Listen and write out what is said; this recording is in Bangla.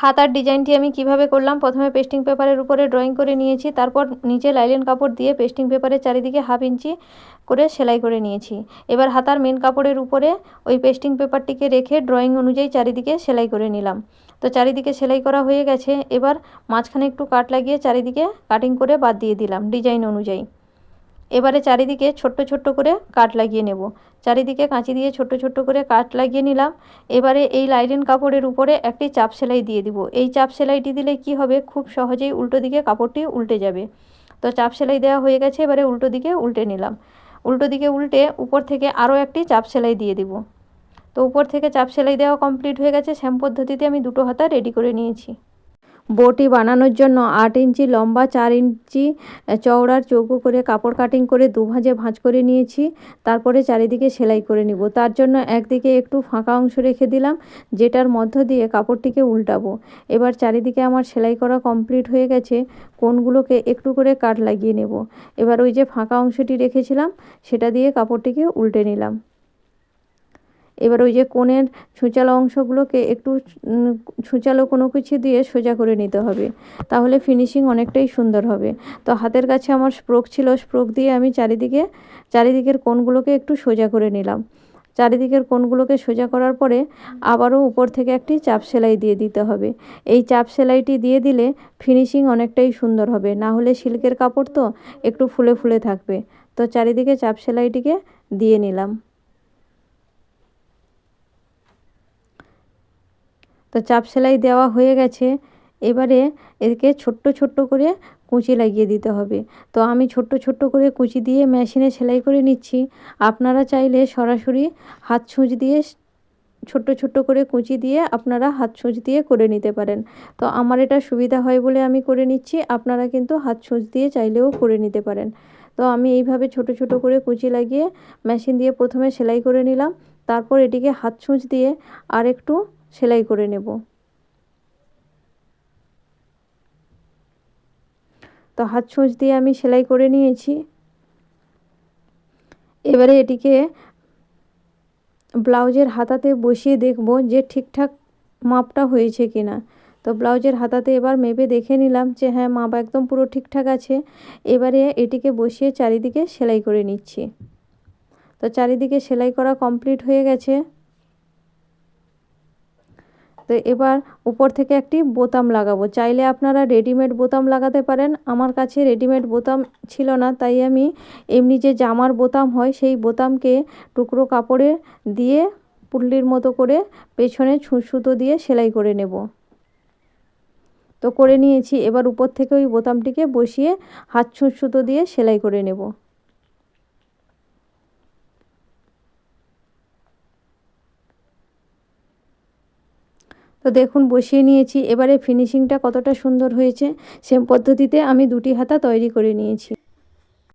হাতার ডিজাইনটি আমি কীভাবে করলাম? প্রথমে পেস্টিং পেপারের উপরে ড্রয়িং করে নিয়েছি, তারপর নিচে লাইলেন কাপড় দিয়ে পেস্টিং পেপারের চারিদিকে হাফ ইঞ্চি করে সেলাই করে নিয়েছি। এবার হাতার মেন কাপড়ের উপরে ওই পেস্টিং পেপারটিকে রেখে ড্রয়িং অনুযায়ী চারিদিকে সেলাই করে নিলাম। তো চারিদিকে সেলাই করা হয়ে গেছে, এবার মাঝখানে একটু কাট লাগিয়ে চারিদিকে কাটিং করে বাদ দিয়ে দিলাম ডিজাইন অনুযায়ী। এবারে চারিদিকে ছোট্ট ছোট্ট করে কাট লাগিয়ে নেব। চারিদিকে কাঁচি দিয়ে ছোট্ট ছোট্ট করে কাট লাগিয়ে নিলাম। এবারে এই লাইলিন কাপড়ের উপরে একটি চাপ সেলাই দিয়ে দিব। এই চাপ সেলাইটি দিলে কি হবে? খুব সহজেই উল্টো দিকে কাপড়টি উল্টে যাবে। তো চাপ সেলাই দেওয়া হয়ে গেছে, এবারে উল্টো দিকে উল্টে নিলাম। উল্টো দিকে উল্টে উপর থেকে আরও একটি চাপ সেলাই দিয়ে দিব। তো উপর থেকে চাপ সেলাই দেওয়া কমপ্লিট হয়ে গেছে। শ্যাম পদ্ধতিতে আমি দুটো হাতা রেডি করে নিয়েছি। বটি বানানোর জন্য আট ইঞ্চি লম্বা, চার ইঞ্চি চওড়ার চৌকো করে কাপড় কাটিং করে দু ভাঁজে ভাঁজ করে নিয়েছি। তারপরে চারিদিকে সেলাই করে নিব। তার জন্য একদিকে একটু ফাঁকা অংশ রেখে দিলাম, যেটার মধ্য দিয়ে কাপড়টিকে উল্টাবো। এবার চারিদিকে আমার সেলাই করা কমপ্লিট হয়ে গেছে, কোনগুলোকে একটু করে কাট লাগিয়ে নেব। এবার ওই যে ফাঁকা অংশটি রেখেছিলাম, সেটা দিয়ে কাপড়টিকে উল্টে নিলাম। এবার ওই যে কোণের ছুঁচালো অংশগুলোকে একটু ছুঁচালো কোনো কিছু দিয়ে সোজা করে নিতে হবে। তাহলে ফিনিশিং অনেকটাই সুন্দর হবে। তো হাতের কাছে আমার স্প্রোক ছিল স্প্রোক দিয়ে আমি চারিদিকে, চারিদিকের কোণগুলোকে একটু সোজা করে নিলাম। চারিদিকের কোণগুলোকে সোজা করার পরে আবারও উপর থেকে একটি চাপ সেলাই দিয়ে দিতে হবে। এই চাপ সেলাইটি দিয়ে দিলে ফিনিশিং অনেকটাই সুন্দর হবে। না হলে সিল্কের কাপড় তো একটু ফুলে ফুলে থাকবে। তো চারিদিকে চাপ সেলাইটিকে দিয়ে নিলাম। তো চাপ সেলাই দেওয়া হয়ে গেছে। এবারে এদিকে ছোট্ট ছোট্ট করে কুঁচি লাগিয়ে দিতে হবে। তো আমি ছোট্ট ছোট্ট করে কুচি দিয়ে মেশিনে সেলাই করে নিচ্ছি। আপনারা চাইলে সরাসরি হাত ছুঁচ দিয়ে ছোট্ট ছোট্ট করে কুচি দিয়ে আপনারা হাত ছুঁচ দিয়ে করে নিতে পারেন। তো আমার এটা সুবিধা হয় বলে আমি করে নিচ্ছি। আপনারা কিন্তু হাত ছুঁচ দিয়ে চাইলেও করে নিতে পারেন। তো আমি এইভাবে ছোট ছোট করে কুচি লাগিয়ে মেশিন দিয়ে প্রথমে সেলাই করে নিলাম। তারপর এটিকে হাত ছুঁচ দিয়ে আর একটু সেলাই করে নেব। তো হাত ছুঁচ দিয়ে আমি সেলাই করে নিয়েছি। এবারে এটিকে ব্লাউজের হাতাতে বসিয়ে দেখব যে ঠিকঠাক মাপটা হয়েছে কি না তো ব্লাউজের হাতাতে এবার মেপে দেখে নিলাম যে হ্যাঁ মাপ একদম পুরো ঠিকঠাক আছে। এবারে এটিকে বসিয়ে চারিদিকে সেলাই করে নিচ্ছি। তো চারিদিকে সেলাই করা কমপ্লিট হয়ে গেছে। তো এবার উপর থেকে একটি বোতাম লাগাবো। চাইলে আপনারা রেডিমেড বোতাম লাগাতে পারেন। আমার কাছে রেডিমেড বোতাম ছিল না, তাই আমি এমনি যে জামার বোতাম হয়, সেই বোতামকে টুকরো কাপড়ে দিয়ে পুল্লির মতো করে পেছনে সুতো দিয়ে সেলাই করে নেব। তো করে নিয়েছি। এবার উপর থেকে ওই বোতামটিকে বসিয়ে হাত সুতো দিয়ে সেলাই করে নেব। তো দেখুন, বসিয়ে নিয়েছি। এবারে ফিনিশিংটা কতটা সুন্দর হয়েছে সেম পদ্ধতিতে আমি দুটি হাতা তৈরি করে নিয়েছি।